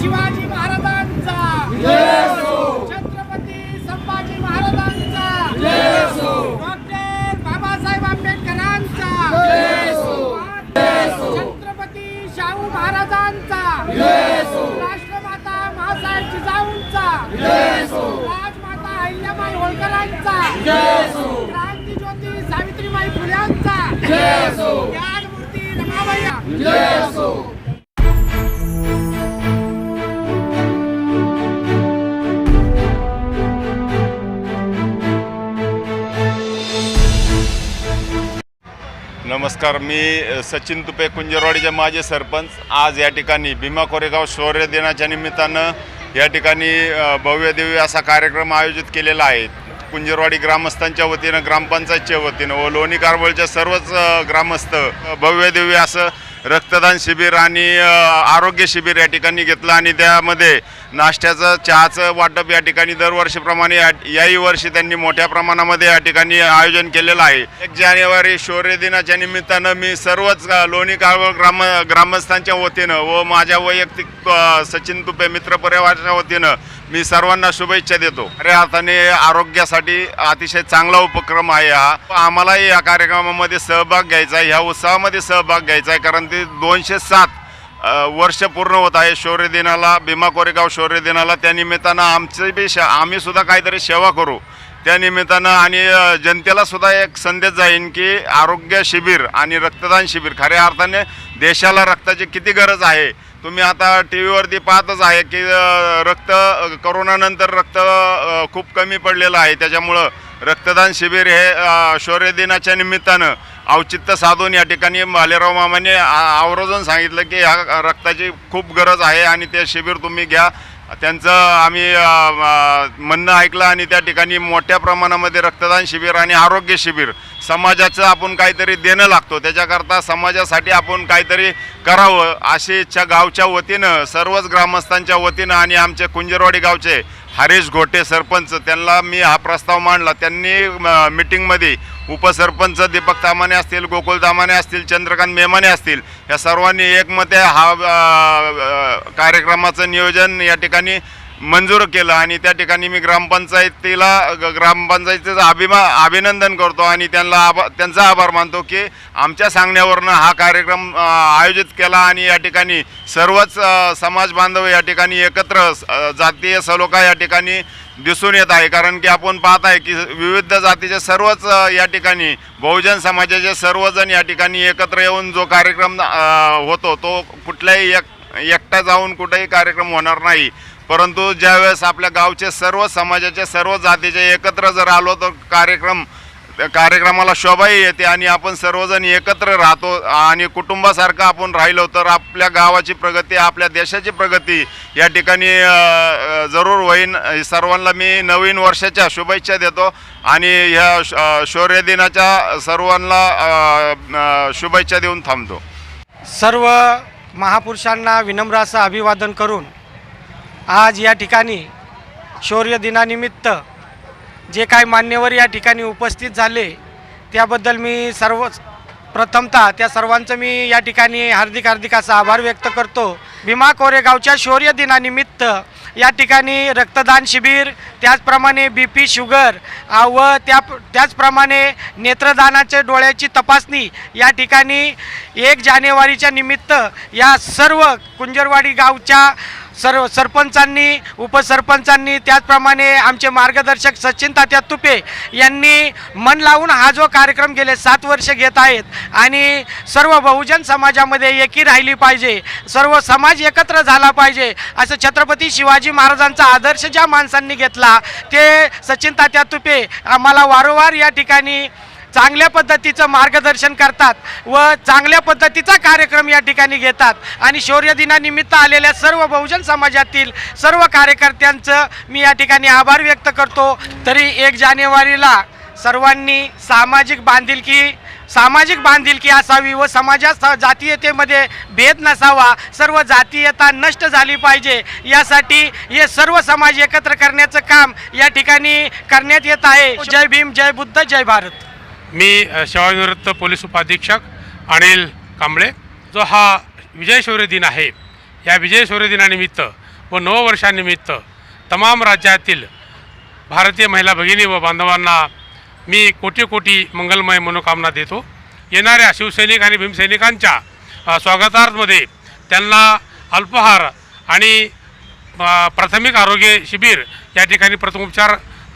शिवाजी महाराजांचा. छत्रपती संभाजी महाराजांचा. डॉक्टर बाबासाहेब आंबेडकरांचा. छत्रपती शाहू महाराजांचा. राष्ट्रमाता महासाहेब जिजाऊंचा. राजमाता अहिल्याबाई होळकरांचा. क्रांतीज्योती सावित्रीबाई फुल्यांचा. ज्ञानमूर्ती रमाबाई. नमस्कार मी सचिन तुपे कुंजरवाडीचे माजी सरपंच. आज या ठिकाणी भीमा कोरेगाव शौर्य दिनाच्या निमित्तानं या ठिकाणी अ, भव्य दिव्य असा कार्यक्रम आयोजित केलेला आहे. कुंजरवाडी ग्रामस्थांच्या वतीनं ग्रामपंचायतच्या वतीनं व लोणी कारवळच्या सर्वच ग्रामस्थ अ, भव्य दिव्य असं रक्तदान शिबिर आणि आरोग्य शिबिर या ठिकाणी घेतलं आणि त्यामध्ये नाश्त्याचं चहाचं वाटप या ठिकाणी दरवर्षीप्रमाणे या- याही वर्षी त्यांनी मोठ्या प्रमाणामध्ये या ठिकाणी आयोजन केलेलं आहे. एक जानेवारी शौर्य दिनाच्या निमित्तानं मी सर्वच लोणी काळवळ ग्राम ग्रामस्थांच्या वतीनं व माझ्या वैयक्तिक सचिन तुपे मित्र परिवाराच्या वतीनं मी सर्वांना शुभेच्छा देतो. खऱ्या अर्थाने आरोग्यासाठी अतिशय चांगला उपक्रम आहे हा. आम्हालाही या कार्यक्रमामध्ये सहभाग घ्यायचा आहे ह्या उत्सवामध्ये सहभाग घ्यायचा आहे कारण ते दोनशे सात वर्ष पूर्ण होत आहे शौर्य दिनाला भीमा कोरेगाव शौर्य दिनाला. त्या आमचे बी श आम्हीसुद्धा काहीतरी सेवा करू. त्या निमित्तानं आणि जनतेला सुद्धा एक संदेश जाईन की आरोग्य शिबिर आणि रक्तदान शिबिर खऱ्या अर्थाने देशाला रक्ताची किती गरज आहे. तुम्ही आता टी व्हीवरती पाहतच आहे की रक्त करोनानंतर रक्त खूप कमी पडलेलं आहे. त्याच्यामुळं रक्तदान शिबिर हे शौर्यदिनाच्या शौर्य दिनाच्या निमित्तानं औचित्य साधून या ठिकाणी भालेराव मामाने आवर्जून सांगितलं की ह्या रक्ताची खूप गरज आहे आणि ते शिबिर तुम्ही घ्या. त्यांचं आम्ही म्हणणं ऐकलं आणि त्या ठिकाणी मोठ्या प्रमाणामध्ये रक्तदान शिबिर आणि आरोग्य शिबिर समाजाचं आपण काहीतरी देणं लागतो. त्याच्याकरता समाजासाठी आपण काहीतरी करावं अशी इच्छा गावच्या वतीनं सर्वच ग्रामस्थांच्या वतीनं आणि आमचे कुंजरवाडी गावचे हरीश घोटे सरपंच त्यांना मी हा प्रस्ताव मांडला. त्यांनी मिटिंगमध्ये उपसरपंच दीपक तामाने असतील गोकुल तामाने असतील चंद्रकांत मेमाने असतील या सर्वांनी एकमते हा कार्यक्रमाचं नियोजन या ठिकाणी मंजूर केलं आणि त्या ठिकाणी मी ग्रामपंचायतीला ग- ग्रामपंचायतीचं अभिमा अभिनंदन करतो आणि त्यांना आभा त्यांचा आभार मानतो की आमच्या सांगण्यावरनं हा कार्यक्रम आयोजित केला आणि या ठिकाणी सर्वच समाज बांधव या ठिकाणी एकत्र जातीय सलोखा या ठिकाणी दिसून येत आहे. कारण की आपण पाहत आहे की विविध जातीचे सर्वच या ठिकाणी बहुजन समाजाचे सर्वजण या ठिकाणी एकत्र येऊन जो कार्यक्रम होतो तो कुठल्याही एक एकटा जाऊन कुठेही कार्यक्रम होणार नाही. परंतु ज्यावेळेस आपल्या गावचे सर्व समाजाचे सर्व जातीचे एकत्र जर आलो तर कार्यक्रम कार्यक्रमाला शोभाही येते आणि आपण सर्वजण एकत्र राहतो आणि कुटुंबासारखं आपण राहिलो तर आपल्या गावाची प्रगती आपल्या देशाची प्रगती या ठिकाणी जरूर होईन. सर्वांना मी नवीन वर्षाच्या शुभेच्छा देतो आणि ह्या श- शौर्य दिनाच्या सर्वांना शुभेच्छा देऊन थांबतो. सर्व महापुरुषांना विनम्र असं अभिवादन करून आज या ठिकाणी शौर्य दिनानिमित्त जे काही मान्यवर या ठिकाणी उपस्थित झाले त्याबद्दल मी सर्व प्रथमतः त्या सर्वांचं मी या ठिकाणी हार्दिक हार्दिक असा आभार व्यक्त करतो. भीमा कोरेगावच्या शौर्य दिनानिमित्त या ठिकाणी रक्तदान शिबिर त्याचप्रमाणे बी पी शुगर व त्या त्याचप्रमाणे नेत्रदानाच्या डोळ्याची तपासणी या ठिकाणी एक जानेवारीच्या निमित्त या सर्व कुंजरवाडी गावच्या सर्व सरपंचांनी उपसरपंचांनी त्याचप्रमाणे आमचे मार्गदर्शक सचिन तात्या तुपे यांनी मन लावून हा जो कार्यक्रम गेले सात वर्ष घेत आहेत आणि सर्व बहुजन समाजामध्ये एकी राहिली पाहिजे सर्व समाज एकत्र झाला पाहिजे असं छत्रपती शिवाजी महाराजांचा आदर्श ज्या माणसांनी घेतला ते सचिन तात्या तुपे आम्हाला वारंवार या ठिकाणी चांगल्या पद्धतीचं मार्गदर्शन करतात व चांगल्या पद्धतीचा कार्यक्रम या ठिकाणी घेतात. आणि शौर्य दिनानिमित्त आलेल्या सर्व बहुजन समाजातील सर्व कार्यकर्त्यांचं मी या ठिकाणी आभार व्यक्त करतो. तरी एक जानेवारीला सर्वांनी सामाजिक बांधिलकी सामाजिक बांधिलकी असावी व समाजात जातीयतेमध्ये भेद नसावा सर्व जातीयता नष्ट झाली पाहिजे. यासाठी हे सर्व समाज एकत्र करण्याचं काम या ठिकाणी करण्यात येत आहे. जय भीम जय बुद्ध जय भारत. मी सेवानिवृत्त पोलीस उपाधीक्षक अनिल कांबळे. जो हा विजय शौर्य दिन आहे या विजय शौर्य दिनानिमित्त व नववर्षानिमित्त तमाम राज्यातील भारतीय महिला भगिनी व बांधवांना मी कोटी कोटी मंगलमय मनोकामना देतो. येणाऱ्या शिवसैनिक आणि भीमसैनिकांच्या स्वागतार्थमध्ये त्यांना अल्पहार आणि प्राथमिक आरोग्य शिबिर या ठिकाणी प्रथमोपचार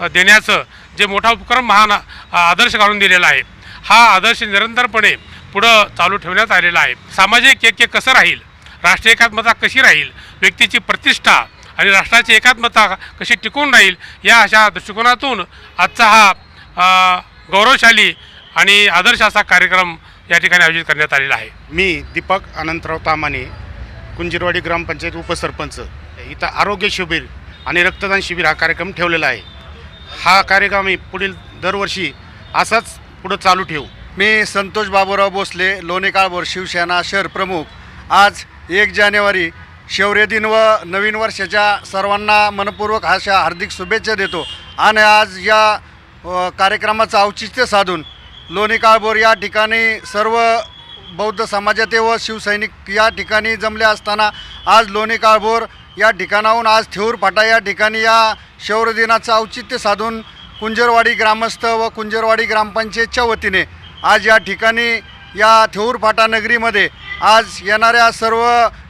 देण्याचं जे मोठा उपक्रम महान आदर्श घालून दिलेला आहे. हा आदर्श निरंतरपणे पुढं चालू ठेवण्यात आलेला आहे. सामाजिक ऐक्य कसं राहील? राष्ट्रीय एकात्मता कशी राहील? व्यक्तीची प्रतिष्ठा आणि राष्ट्राची एकात्मता कशी टिकून राहील? या अशा दृष्टिकोनातून आजचा हा गौरवशाली आणि आदर्श असा कार्यक्रम या ठिकाणी आयोजित करण्यात आलेला आहे. मी दीपक अनंतराव तामाने कुंजीरवाडी ग्रामपंचायत उपसरपंच. इथं आरोग्य शिबिर आणि रक्तदान शिबिर हा कार्यक्रम ठेवलेला आहे. हा कार्यक्रम आम्ही पुढील दरवर्षी असाच पुढं चालू ठेवू. मी संतोष बाबूराव भोसले लोणेकाळभोर शिवसेना शहर प्रमुख. आज एक जानेवारी शौर्य दिन व नवीन वर्षाच्या सर्वांना मनपूर्वक अशा हार्दिक शुभेच्छा देतो. आणि आज या कार्यक्रमाचं औचित्य साधून लोणी काळभोर या ठिकाणी सर्व बौद्ध समाजाचे व शिवसैनिक या ठिकाणी जमले असताना आज लोणी काळभोर या ठिकाणाहून आज थेऊर फाटा या ठिकाणी या शौर्यदिनाचं औचित्य साधून कुंजरवाडी ग्रामस्थ व कुंजरवाडी ग्रामपंचायतच्या वतीने आज या ठिकाणी या थेऊर फाटा नगरीमध्ये आज येणाऱ्या सर्व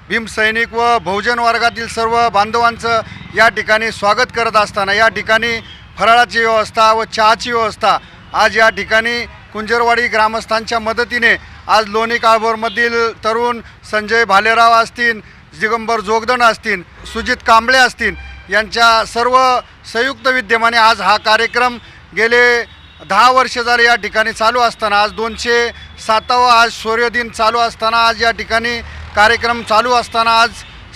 भीमसैनिक व बहुजन वर्गातील सर्व बांधवांचं या ठिकाणी स्वागत करत असताना या ठिकाणी फराळाची व्यवस्था व चहाची व्यवस्था आज या ठिकाणी कुंजरवाडी ग्रामस्थांच्या मदतीने आज लोणी काळभोरमधील तरुण संजय भालेराव असतील दिगंबर जोगदंड असतील सुजित कांबळे असतील यांच्या सर्व संयुक्त विद्यमाने आज हा कार्यक्रम गेले दहा वर्ष झाले या ठिकाणी चालू असताना आज दोनशे सातावा आज सूर्यदिन चालू असताना आज या ठिकाणी कार्यक्रम चालू असताना आज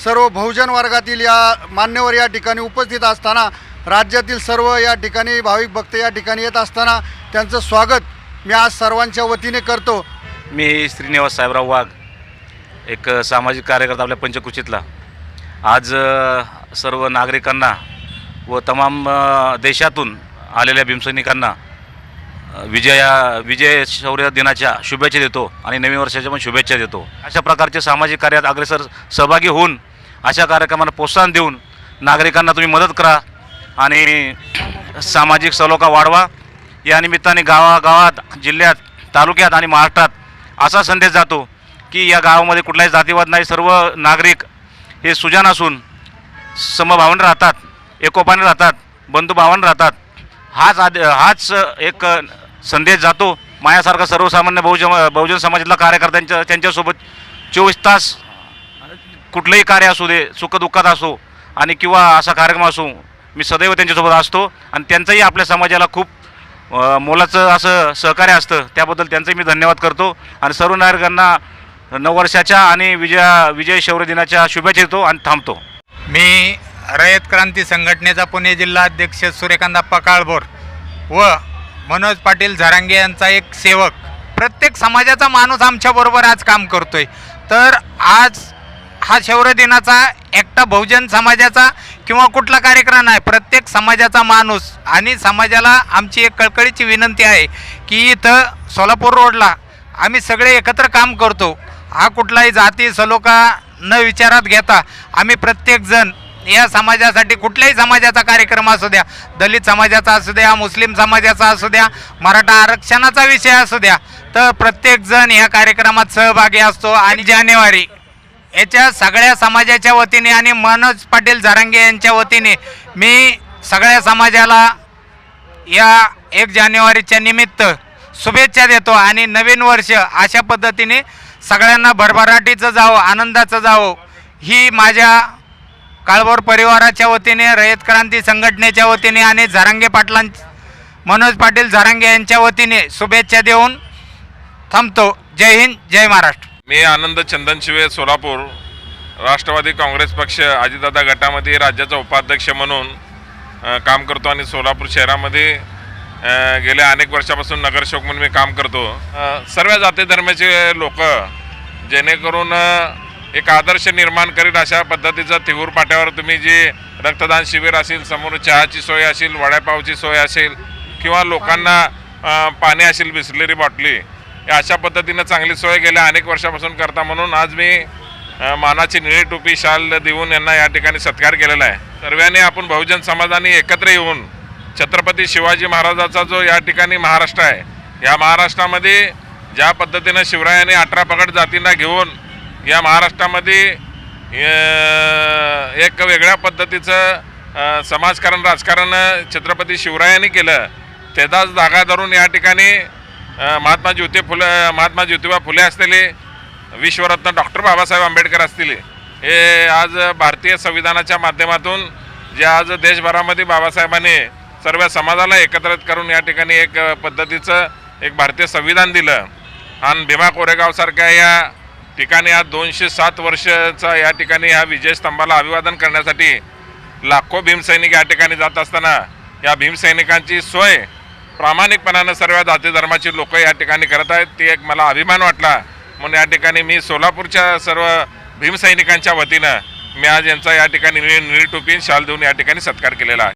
सर्व बहुजन वर्गातील या मान्यवर या ठिकाणी उपस्थित असताना राज्यातील सर्व या ठिकाणी भाविक भक्त या ठिकाणी येत असताना त्यांचं स्वागत मी आज सर्वांच्या वतीने करतो. मी श्रीनिवास साहेबराव वाघ. एक सामाजिक कार्यकर्ता आपल्या पंचकुशीतला. आज सर्व नागरिकांना व तमाम देशातून आलेल्या भीमसैनिकांना विजया विजय शौर्य दिनाच्या शुभेच्छा देतो आणि नवीन वर्षाच्या पण शुभेच्छा देतो. अशा प्रकारचे सामाजिक कार्यात अग्रेसर सहभागी होऊन अशा कार्यक्रमांना प्रोत्साहन देऊन नागरिकांना तुम्ही मदत करा आणि सामाजिक सलोखा वाढवा. या निमित्ताने गावागावात जिल्ह्यात तालुक्यात आणि महाराष्ट्रात असा संदेश जातो की या गावामध्ये कुठलाही जातीवाद नाही. सर्व नागरिक हे सुजान असून समभावन राहतात एकोपाने राहतात बंधुभावान राहतात. हाच आद हाच एक संदेश जातो माझ्यासारखा सर्वसामान्य बहुजन बहुजन समाजातला कार्यकर्त्यांच्या त्यांच्यासोबत चोवीस तास कुठलंही कार्य असू दे सुखदुःखात असो आणि किंवा असा कार्यक्रम असो मी सदैव त्यांच्यासोबत असतो आणि त्यांचंही आपल्या समाजाला खूप मोलाचं असं सहकार्य असतं. त्याबद्दल त्यांचंही मी धन्यवाद करतो आणि सर्व नागरिकांना नववर्षाच्या आणि विजया विजय शौर्य दिनाच्या शुभेच्छा देतो आणि थांबतो. मी रयत क्रांती संघटनेचा पुणे जिल्हा अध्यक्ष सूर्यकांताप्पा काळभोर व मनोज पाटील झरांगे यांचा एक सेवक. प्रत्येक समाजाचा माणूस आमच्याबरोबर आज काम करतोय. तर आज हा शौर्य दिनाचा एकटा बहुजन समाजाचा किंवा कुठला कार्यक्रम नाही प्रत्येक समाजाचा माणूस आणि समाजाला आमची एक कळकळीची विनंती आहे की इथं सोलापूर रोडला आम्ही सगळे एकत्र काम करतो. हा कुठलाही जाती सलोखा न विचारात घेता आम्ही प्रत्येकजण या समाजासाठी कुठल्याही समाजाचा कार्यक्रम असू द्या दलित समाजाचा असू द्या मुस्लिम समाजाचा असू द्या मराठा आरक्षणाचा विषय असू द्या तर प्रत्येकजण या कार्यक्रमात सहभागी असतो. आणि जानेवारी याच्या सगळ्या समाजाच्या वतीने आणि मनोज पाटील झारंगे यांच्या वतीने मी सगळ्या समाजाला या एक जानेवारीच्या निमित्त शुभेच्छा देतो. आणि नवीन वर्ष अशा पद्धतीने सगळ्यांना भरभराटीचं जावं आनंदाचं जावं. ही माझ्या काळभोर परिवाराच्या वतीने रयत क्रांती संघटनेच्या वतीने आणि झारंगे पाटलां मनोज पाटील झारंगे यांच्या वतीने शुभेच्छा देऊन थांबतो. जय हिंद जय महाराष्ट्र. मी आनंद चंदनशिवे सोलापूर. राष्ट्रवादी काँग्रेस पक्ष अजितदादा गटामध्ये राज्याचा उपाध्यक्ष म्हणून काम करतो आणि सोलापूर शहरामध्ये गेल्या अनेक वर्षापासून नगरसेवक म्हणून मी काम करतो. सर्व जाती धर्माचे लोक जेणेकरून एक आदर्श निर्माण करीत अशा पद्धतीचं तिहूर पाट्यावर तुम्ही जे रक्तदान शिबिर असेल समोर चहाची सोय असेल वडापावची सोय असेल किंवा लोकांना पाणी असेल बिसलेरी बाटली या अशा पद्धतीनं चांगली सोय गेल्या अनेक वर्षापासून करता म्हणून आज मी मानाची निळी टोपी शाल देऊन यांना या ठिकाणी सत्कार केलेला आहे. सर्वांनी आपण बहुजन समाजाने एकत्र येऊन छत्रपती शिवाजी महाराजाचा जो या ठिकाणी महाराष्ट्र आहे या महाराष्ट्रामध्ये ज्या पद्धतीनं शिवरायाने अठरा पगड जातींना घेऊन या महाराष्ट्रामध्ये एक वेगळ्या पद्धतीचं समाजकारण राजकारण छत्रपती शिवरायांनी केलं त्याचाच धागा धरून या ठिकाणी महात्मा ज्योती फुले महात्मा ज्योतिबा फुले असलेले विश्वरत्न डॉक्टर बाबासाहेब आंबेडकर असतील हे आज भारतीय संविधानाच्या माध्यमातून जे आज देशभरामध्ये बाबासाहेबांनी सर्व समाजाला एकत्रित करून या ठिकाणी एक पद्धतीचं एक भारतीय संविधान दिलं. आणि भीमा कोरेगावसारख्या या ठिकाणी आज दोनशे सात वर्षाचा या ठिकाणी ह्या विजयस्तंभाला अभिवादन करण्यासाठी लाखो भीमसैनिक या ठिकाणी जात असताना या भीमसैनिकांची सोय प्रामाणिकपणानं सर्व जाती धर्माची लोक या ठिकाणी करत आहेत. ती एक मला अभिमान वाटला. म्हणून या ठिकाणी मी सोलापूरच्या सर्व भीमसैनिकांच्या वतीनं मी आज यांचा या ठिकाणी निळी निळी टोपी शाल देऊन या ठिकाणी सत्कार केलेला आहे.